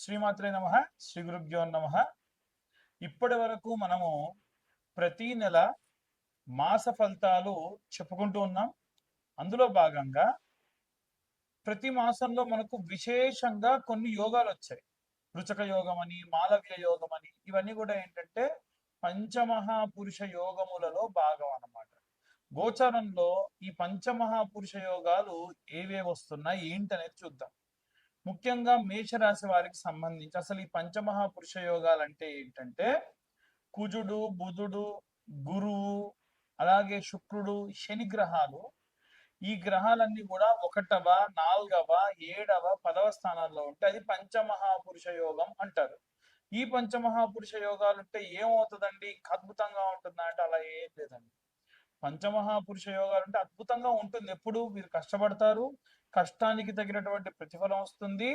శ్రీమాత్రే నమ శ్రీ గురుభ్యో నమ. ఇప్పటి వరకు మనము ప్రతి నెల మాస ఫలితాలు చెప్పుకుంటూ ఉన్నాం. అందులో భాగంగా ప్రతి మాసంలో మనకు విశేషంగా కొన్ని యోగాలు వచ్చాయి. రుచక యోగం అని మాలవ్య యోగం అని ఇవన్నీ కూడా ఏంటంటే పంచమహాపురుష యోగములలో భాగం అన్నమాట. గోచరంలో ఈ పంచమహాపురుష యోగాలు ఏవేవి వస్తున్నాయి ఏంటనేది చూద్దాం. ముఖ్యంగా మేషరాశి వారికి సంబంధించి అసలు ఈ పంచమహాపురుష యోగాలు అంటే ఏంటంటే కుజుడు బుధుడు గురువు అలాగే శుక్రుడు శని గ్రహాలు. ఈ గ్రహాలన్నీ కూడా ఒకటవ నాలుగవ ఏడవ పదవ స్థానాల్లో ఉంటే అది పంచమహాపురుష యోగం అంటారు. ఈ పంచమహాపురుష యోగాలు ఉంటే ఏమవుతుందండి? అద్భుతంగా ఉంటుందా అంటే అలా ఏం లేదండి. పంచమహాపురుష యోగాలు అంటే అద్భుతంగా ఉంటుంది. ఎప్పుడు మీరు కష్టపడతారు కష్టానికి తగినటువంటి ప్రతిఫలం వస్తుంది.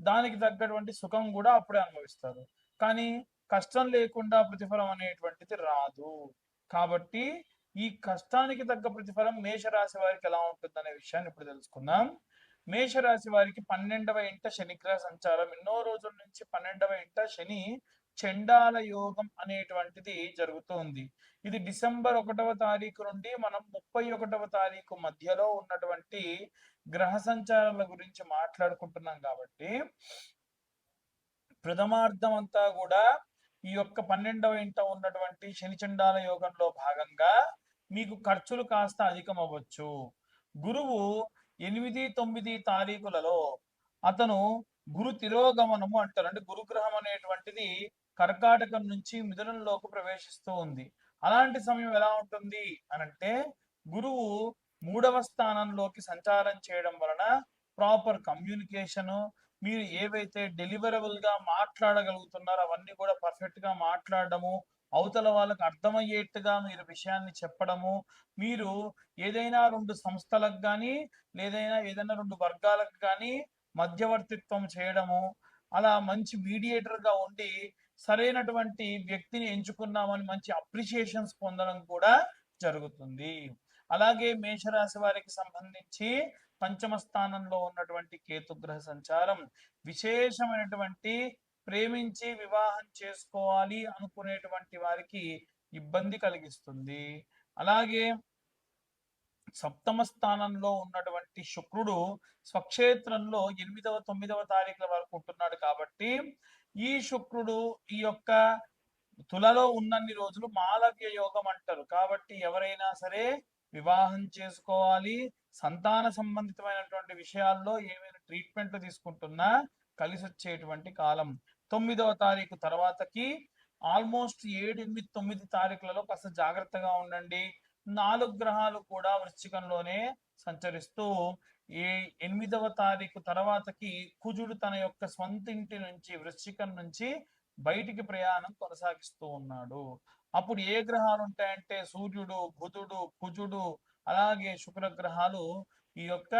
దానికి తగ్గటువంటి సుఖం కూడా అప్పుడే అనుభవిస్తారు. కానీ కష్టం లేకుండా ప్రతిఫలం అనేటువంటిది రాదు. కాబట్టి ఈ కష్టానికి తగ్గ ప్రతిఫలం మేషరాశి వారికి ఎలా ఉంటుంది అనే విషయాన్ని ఇప్పుడు తెలుసుకుందాం. మేషరాశి వారికి పన్నెండవ ఇంట శనిగ్రహ సంచారం. ఎన్నో రోజుల నుంచి పన్నెండవ ఇంట శని చండాల యోగం అనేటువంటిది జరుగుతోంది. ఇది డిసెంబర్ ఒకటవ తారీఖు నుండి మనం ముప్పై ఒకటవ తారీఖు మధ్యలో ఉన్నటువంటి గ్రహ సంచారాల గురించి మాట్లాడుకుంటున్నాం కాబట్టి ప్రథమార్థం అంతా కూడా ఈ యొక్క పన్నెండవ ఇంట ఉన్నటువంటి శని చండాల యోగంలో భాగంగా మీకు ఖర్చులు కాస్త అధికం అవ్వచ్చు గురువు ఎనిమిది తొమ్మిది తారీఖులలో అతను గురు తిరోగమనము అంటారు. అంటే గురుగ్రహం అనేటువంటిది కర్కాటకం నుంచి మిథునంలోకి ప్రవేశిస్తూ ఉంది. అలాంటి సమయం ఎలా ఉంటుంది? అనంటే గురువు మూడవ స్థానంలోకి సంచారం చేయడం వలన ప్రాపర్ కమ్యూనికేషను మీరు ఏవైతే డెలివరబుల్గా మాట్లాడగలుగుతున్నారో అవన్నీ కూడా పర్ఫెక్ట్గా మాట్లాడడము అవతల వాళ్ళకి అర్థమయ్యేట్టుగా మీరు విషయాన్ని చెప్పడము మీరు ఏదైనా రెండు సంస్థలకు కానీ లేదైనా ఏదైనా రెండు వర్గాలకు కానీ మధ్యవర్తిత్వం చేయడము అలా మంచి మీడియేటర్గా ఉండి సరైనటువంటి వ్యక్తిని ఎంచుకున్నామని మంచి అప్రిషియేషన్స్ పొందడం కూడా జరుగుతుంది. అలాగే మేషరాశి వారికి సంబంధించి పంచమ స్థానంలో ఉన్నటువంటి కేతుగ్రహ సంచారం విశేషమైనటువంటి ప్రేమించి వివాహం చేసుకోవాలి అనుకునేటువంటి వారికి ఇబ్బంది కలిగిస్తుంది. అలాగే సప్తమ స్థానంలో ఉన్నటువంటి శుక్రుడు స్వక్షేత్రంలో ఎనిమిదవ తొమ్మిదవ తారీఖుల వరకు ఉంటున్నాడు కాబట్టి ఈ శుక్రుడు ఈ యొక్క తులలో ఉన్నన్ని రోజులు మాలవ్య యోగం అంటారు. కాబట్టి ఎవరైనా సరే వివాహం చేసుకోవాలి. సంతాన సంబంధితమైనటువంటి విషయాల్లో ఏమైనా ట్రీట్మెంట్లు తీసుకుంటున్నా కలిసి వచ్చేటువంటి కాలం. తొమ్మిదవ తారీఖు తర్వాతకి ఆల్మోస్ట్ ఏడు ఎనిమిది తొమ్మిది తారీఖులలో కాస్త జాగ్రత్తగా ఉండండి. నాలుగు గ్రహాలు కూడా వృశ్చికంలోనే సంచరిస్తూ ఈ ఎనిమిదవ తారీఖు తర్వాతకి కుజుడు తన యొక్క స్వంత ఇంటి నుంచి వృశ్చికం నుంచి బయటికి ప్రయాణం కొనసాగిస్తూ ఉన్నాడు. అప్పుడు ఏ గ్రహాలు ఉంటాయంటే సూర్యుడు బుధుడు కుజుడు అలాగే శుక్ర గ్రహాలు ఈ యొక్క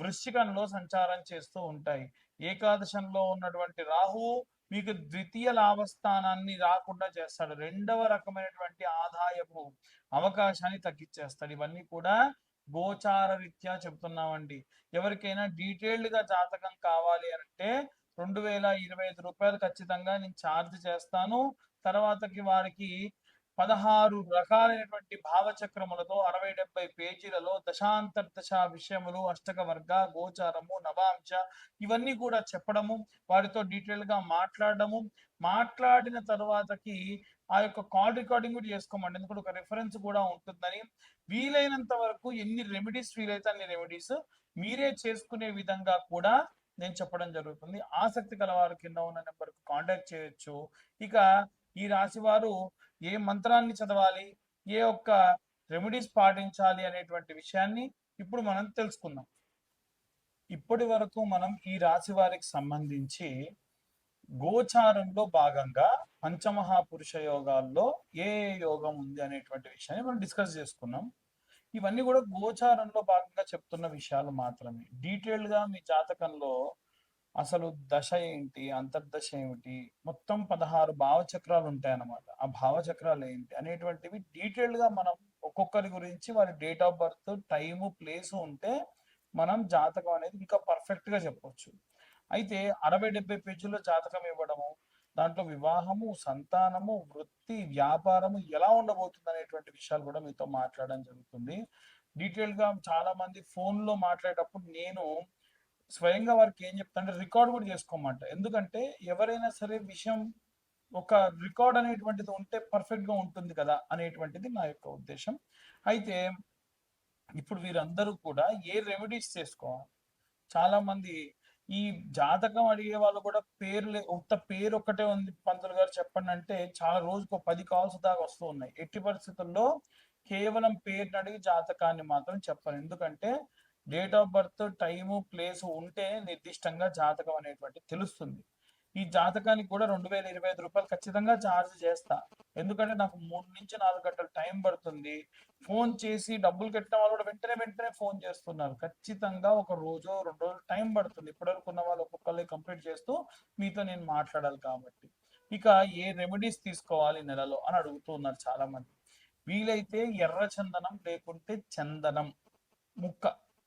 వృశ్చికంలో సంచారం చేస్తూ ఉంటాయి. ఏకాదశంలో ఉన్నటువంటి రాహు మీకు ద్వితీయ లాభస్థానాన్ని రాకుండా చేస్తాడు. రెండవ రకమైనటువంటి ఆదాయపు అవకాశాన్ని తగ్గించేస్తాడు ఇవన్నీ కూడా గోచార రీత్యా చెప్తున్నామండి ఎవరికైనా డీటెయిల్డ్గా జాతకం కావాలి అంటే రెండు వేల ఇరవై ఐదు రూపాయలు ఖచ్చితంగా నేను ఛార్జ్ చేస్తాను. తర్వాతకి వారికి పదహారు రకాలైనటువంటి భావచక్రములతో అరవై డెబ్బై పేజీలలో దశాంతర్దశ విషయములు అష్టక వర్గ గోచారము నవాంశ ఇవన్నీ కూడా చెప్పడము వారితో డీటెయిల్గా మాట్లాడడము. మాట్లాడిన తర్వాతకి ఆ యొక్క కాల్ రికార్డింగ్ కూడా చేసుకోమండి. ఎందుకంటే ఒక రిఫరెన్స్ కూడా ఉంటుందని. వీలైనంత వరకు ఎన్ని రెమెడీస్ వీలైతే అన్ని రెమెడీస్ మీరే చేసుకునే విధంగా కూడా నేను చెప్పడం జరుగుతుంది. ఆసక్తి కలవారు కింద ఉన్న నెంబర్కి కాంటాక్ట్ చేయొచ్చు. ఇక ఈ రాశి వారు ఏ మంత్రాన్ని చదవాలి? ఏ ఒక్క రెమెడీస్ పాటించాలి అనేటువంటి విషయాన్ని ఇప్పుడు మనం తెలుసుకుందాం. ఇప్పటి వరకు మనం ఈ రాశి వారికి సంబంధించి గోచారంలో భాగంగా పంచమహాపురుష యోగాల్లో ఏ ఏ యోగం ఉంది అనేటువంటి విషయాన్ని మనం డిస్కస్ చేసుకున్నాం. ఇవన్నీ కూడా గోచారంలో భాగంగా చెప్తున్న విషయాలు మాత్రమే. డీటెయిల్డ్గా మీ జాతకంలో అసలు దశ ఏంటి? అంతర్దశ ఏమిటి? మొత్తం పదహారు భావచక్రాలు ఉంటాయి అన్నమాట ఆ భావచక్రాలు ఏంటి అనేటువంటివి డీటెయిల్డ్గా మనం ఒక్కొక్కరి గురించి వారి date of birth time place ఉంటే మనం జాతకం అనేది ఇంకా పర్ఫెక్ట్గా చెప్పొచ్చు. అయితే అరవై డెబ్బై పేజీల్లో జాతకం ఇవ్వడము దాంట్లో వివాహము సంతానము వృత్తి వ్యాపారము ఎలా ఉండబోతుంది అనేటువంటి విషయాలు కూడా మీతో మాట్లాడడం జరుగుతుంది. డీటెయిల్గా చాలా మంది ఫోన్లో మాట్లాడేటప్పుడు నేను స్వయంగా వారికి ఏం చెప్తానంటే రికార్డ్ కూడా చేసుకోమంట. ఎందుకంటే ఎవరైనా సరే విషయం ఒక రికార్డ్ అనేటువంటిది ఉంటే పర్ఫెక్ట్గా ఉంటుంది కదా అనేటువంటిది నా యొక్క ఉద్దేశం. అయితే ఇప్పుడు వీరందరూ కూడా ఏ రెమెడీస్ చేసుకోవాలి? చాలా మంది ఈ జాతకం అడిగే వాళ్ళు కూడా పేరు లే- ఉత్త పేరు ఒక్కటే ఉంది పంతులు గారు చెప్పండి అంటే చాలా రోజుకు పది కాల్స్ దాకా వస్తూ ఉన్నాయి. ఎట్టి పరిస్థితుల్లో కేవలం పేరుని అడిగి జాతకాన్ని మాత్రం చెప్పాలి ఎందుకంటే date of birth time place ఉంటే నిర్దిష్టంగా జాతకం అనేటువంటి తెలుస్తుంది. ఈ జాతకానికి కూడా రెండు వేల ఇరవై ఐదు రూపాయలు ఖచ్చితంగా ఛార్జ్ చేస్తా. ఎందుకంటే నాకు మూడు నుంచి నాలుగు గంటలు టైం పడుతుంది. ఫోన్ చేసి డబ్బులు కట్టిన వాళ్ళు కూడా వెంటనే వెంటనే ఫోన్ చేస్తున్నారు. ఖచ్చితంగా ఒక రోజు రెండు రోజులు టైం పడుతుంది. ఇప్పటివరకు ఉన్న వాళ్ళు ఒక్కొక్కరు కంప్లీట్ చేస్తూ మీతో నేను మాట్లాడాలి కాబట్టి. ఇక ఏ రెమెడీస్ తీసుకోవాలి నెలలో అని అడుగుతున్నారు చాలా మంది వీలైతే ఎర్ర చందనం లేకుంటే చందనం ముక్క.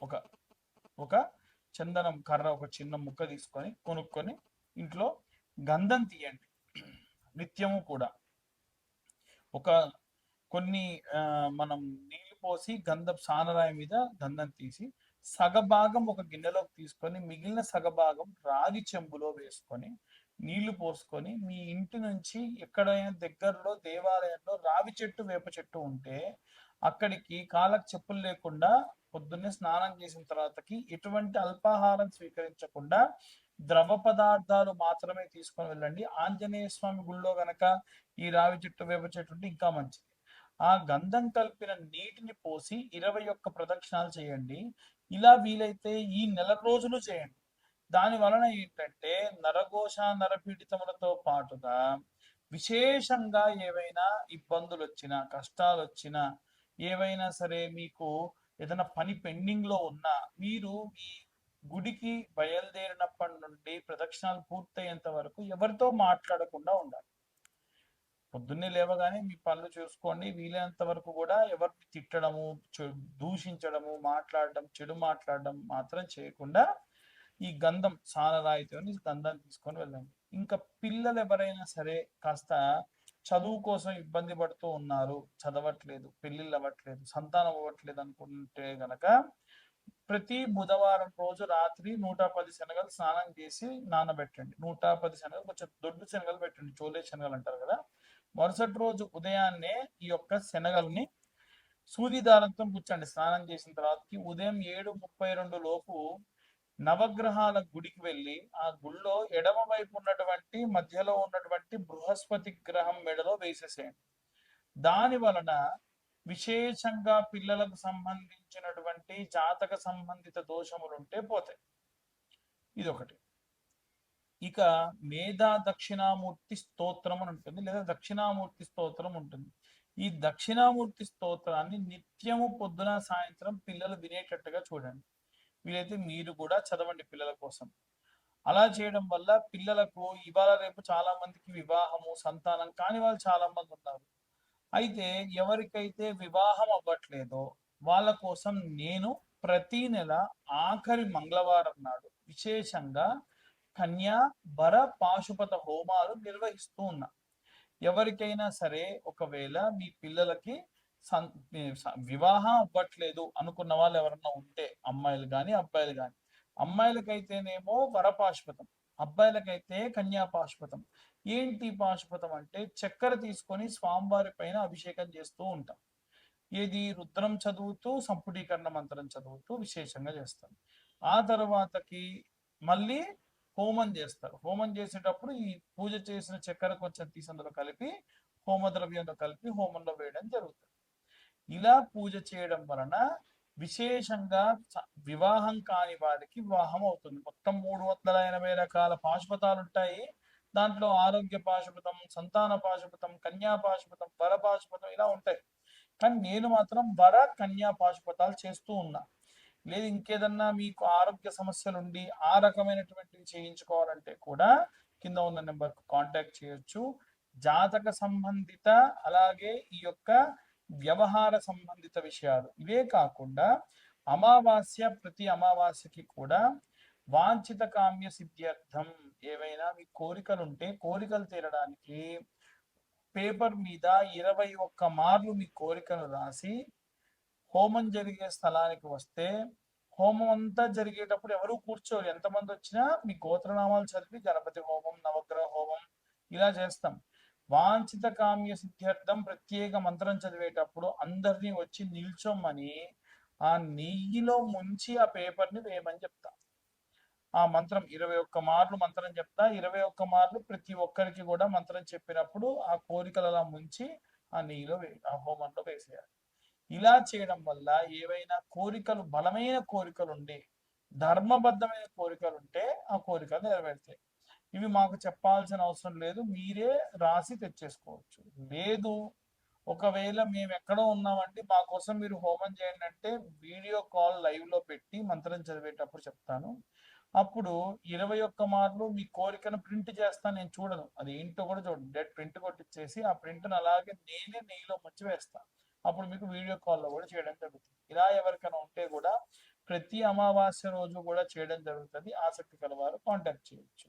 ఒక ఒక చందనం కర్ర ఒక చిన్న ముక్క తీసుకొని కొనుక్కొని ఇంట్లో గంధం తీయండి. నిత్యము కూడా. ఒక కొన్ని మనం నీళ్ళు పోసి గంధం సానరాయి మీద గంధం తీసి సగభాగం ఒక గిన్నెలోకి తీసుకొని మిగిలిన సగభాగం రాగి చెంబులో వేసుకొని నీళ్ళు పోసుకొని మీ ఇంటి నుంచి ఎక్కడైనా దగ్గరలో దేవాలయంలో రావి చెట్టు వేప చెట్టు ఉంటే అక్కడికి కాళ్ళకు చెప్పులు లేకుండా పొద్దున్నే స్నానం చేసిన తర్వాతకి ఎటువంటి అల్పాహారం స్వీకరించకుండా ద్రవ పదార్థాలు మాత్రమే తీసుకొని వెళ్ళండి. ఆంజనేయ స్వామి గుళ్ళో గనక ఈ రావి చెట్టు వేప చెట్టు ఉంటే ఇంకా మంచిది. ఆ గంధం కలిపిన నీటిని పోసి ఇరవై ఒక్క ప్రదక్షిణాలు చేయండి. ఇలా వీలైతే ఈ నెల రోజులు చేయండి. దాని వలన ఏంటంటే నరఘోష నరపీడితములతో పాటుగా విశేషంగా ఏవైనా ఇబ్బందులు వచ్చినా కష్టాలు వచ్చినా ఏవైనా సరే మీకు ఏదైనా పని పెండింగ్లో ఉన్నా మీరు మీ గుడికి బయలుదేరినప్పటి నుండి ప్రదక్షిణాలు పూర్తయ్యేంత వరకు ఎవరితో మాట్లాడకుండా ఉండాలి. పొద్దున్నే లేవగానే మీ పనులు చూసుకోండి. వీలైనంత వరకు కూడా ఎవరిని తిట్టడము దూషించడము మాట్లాడడం చెడు మాట్లాడడం మాత్రం చేయకుండా ఈ గంధం సానరాయితో గంధం తీసుకొని వెళ్ళండి. ఇంకా పిల్లలు ఎవరైనా సరే కాస్త చదువు కోసం ఇబ్బంది పడుతూ ఉన్నారు. చదవట్లేదు పెళ్ళిళ్ళు అవ్వట్లేదు సంతానం అవ్వట్లేదు అనుకుంటే గనక ప్రతి బుధవారం రోజు రాత్రి నూట పది శనగలు స్నానం చేసి నానబెట్టండి. నూట పది శనగలు కొంచెం దొడ్డు శనగలు పెట్టండి. చోలే శనగలు అంటారు కదా. మరుసటి రోజు ఉదయాన్నే ఈ యొక్క శనగల్ని సూది దారంతో గుచ్చండి స్నానం చేసిన తర్వాతకి ఉదయం ఏడు ముప్పై రెండు లోపు నవగ్రహాల గుడికి వెళ్ళి ఆ గుళ్ళో ఎడమ వైపు ఉన్నటువంటి మధ్యలో ఉన్నటువంటి బృహస్పతి గ్రహం మెడలో వేసేసేయండి. దాని వలన విశేషంగా పిల్లలకు సంబంధించినటువంటి జాతక సంబంధిత దోషములు ఉంటే పోతాయి. ఇదొకటి. ఇక మేధా దక్షిణామూర్తి స్తోత్రం అని ఉంటుంది లేదా దక్షిణామూర్తి స్తోత్రం ఉంటుంది. ఈ దక్షిణామూర్తి స్తోత్రాన్ని నిత్యము పొద్దున సాయంత్రం పిల్లలు వినేటట్టుగా చూడండి. వీలైతే మీరు కూడా చదవండి పిల్లల కోసం. అలా చేయడం వల్ల పిల్లలకు ఇవాళ రేపు చాలా మందికి వివాహము సంతానం కాని వాళ్ళు చాలా మంది ఉన్నారు. అయితే ఎవరికైతే వివాహం అవ్వట్లేదో వాళ్ళ కోసం నేను ప్రతి నెల ఆఖరి మంగళవారం నాడు విశేషంగా కన్యా వర పాశుపత హోమాలు నిర్వహిస్తూ ఉన్నా. ఎవరికైనా సరే ఒకవేళ మీ పిల్లలకి వివాహం అవ్వట్లేదు అనుకున్న వాళ్ళు ఎవరన్నా ఉంటే అమ్మాయిలు కానీ అబ్బాయిలు కానీ అమ్మాయిలకైతేనేమో వరపాశుపతం అబ్బాయిలకైతే కన్యాపాశుపతం. ఏంటి పాశుపతం అంటే చక్కెర తీసుకొని స్వామివారి పైన అభిషేకం చేస్తూ ఉంటాం. ఏది? రుద్రం చదువుతూ సంపుటీకరణ మంత్రం చదువుతూ విశేషంగా చేస్తాం. ఆ తర్వాతకి మళ్ళీ హోమం చేస్తారు. హోమం చేసేటప్పుడు ఈ పూజ చేసిన చక్కెర కొంచెం తీసి అందులో కలిపి హోమ ద్రవ్యంలో కలిపి హోమంలో వేయడం జరుగుతుంది. ఇలా పూజ చేయడం వలన విశేషంగా వివాహం కాని వారికి వివాహం అవుతుంది. మొత్తం మూడు వందల ఎనభై రకాల పాశుపతాలు ఉంటాయి. దాంట్లో ఆరోగ్య పాశుపతం సంతాన పాశుపతం కన్యా పాశుపతం వర పాశుపతం ఇలా ఉంటాయి. కానీ నేను మాత్రం వర కన్యా పాశుపతాలు చేస్తూ ఉన్నా. లేదు ఇంకేదన్నా మీకు ఆరోగ్య సమస్యలు ఉండి ఆ రకమైనటువంటివి చేయించుకోవాలంటే కూడా కింద ఉన్న నెంబర్కు కాంటాక్ట్ చేయొచ్చు. జాతక సంబంధిత అలాగే ఈ యొక్క వ్యవహార సంబంధిత విషయాలు. ఇవే కాకుండా అమావాస్య ప్రతి అమావాస్యకి కూడా వాంఛిత కామ్య సిద్ధ్యర్థం ఏవైనా మీ కోరికలు ఉంటే కోరికలు తీరడానికి పేపర్ మీద ఇరవై ఒక్క మార్లు మీ కోరికలు రాసి హోమం జరిగే స్థలానికి వస్తే హోమం అంతా జరిగేటప్పుడు ఎవరు కూర్చోరు. ఎంతమంది వచ్చినా మీ గోత్రనామాలు చదివి గణపతి హోమం నవగ్రహ హోమం ఇలా చేస్తాం. వాంఛిత కామ్య సిద్ధ్యర్థం ప్రత్యేక మంత్రం చదివేటప్పుడు అందరినీ వచ్చి నిల్చోమని ఆ నెయ్యిలో ముంచి ఆ పేపర్ని వేయమని చెప్తా. ఆ మంత్రం ఇరవై ఒక్క మార్లు మంత్రం చెప్తా. ఇరవై ఒక్క మార్లు ప్రతి ఒక్కరికి కూడా మంత్రం చెప్పినప్పుడు ఆ కోరికలలా ముంచి ఆ నెయ్యిలో ఆ హోమంలో వేసేయాలి. ఇలా చేయడం వల్ల ఏవైనా కోరికలు బలమైన కోరికలు ఉండే ధర్మబద్ధమైన కోరికలు ఉంటే ఆ కోరికలు నెరవేరుతాయి. ఇవి మాకు చెప్పాల్సిన అవసరం లేదు. మీరే రాసి తెచ్చేసుకోవచ్చు. లేదు ఒకవేళ మేము ఎక్కడో ఉన్నామండి మా కోసం మీరు హోమం చేయండి అంటే వీడియో కాల్ లైవ్లో పెట్టి మంత్రం చదివేటప్పుడు చెప్తాను. అప్పుడు ఇరవై ఒక్క మార్లు మీ కోరికను ప్రింట్ చేస్తాను నేను చూడను. అది ఏంటో కూడా చూడండి డెడ్ ప్రింట్ కొట్టించేసి ఆ ప్రింట్ను అలాగే నేనే నెయ్యిలో ముంచి వేస్తాను అప్పుడు మీకు వీడియో కాల్లో కూడా చేయడం జరుగుతుంది. ఇలా ఎవరికైనా ఉంటే కూడా ప్రతి అమావాస్య రోజు కూడా చేయడం జరుగుతుంది. ఆసక్తి కలవారు కాంటాక్ట్ చేయొచ్చు.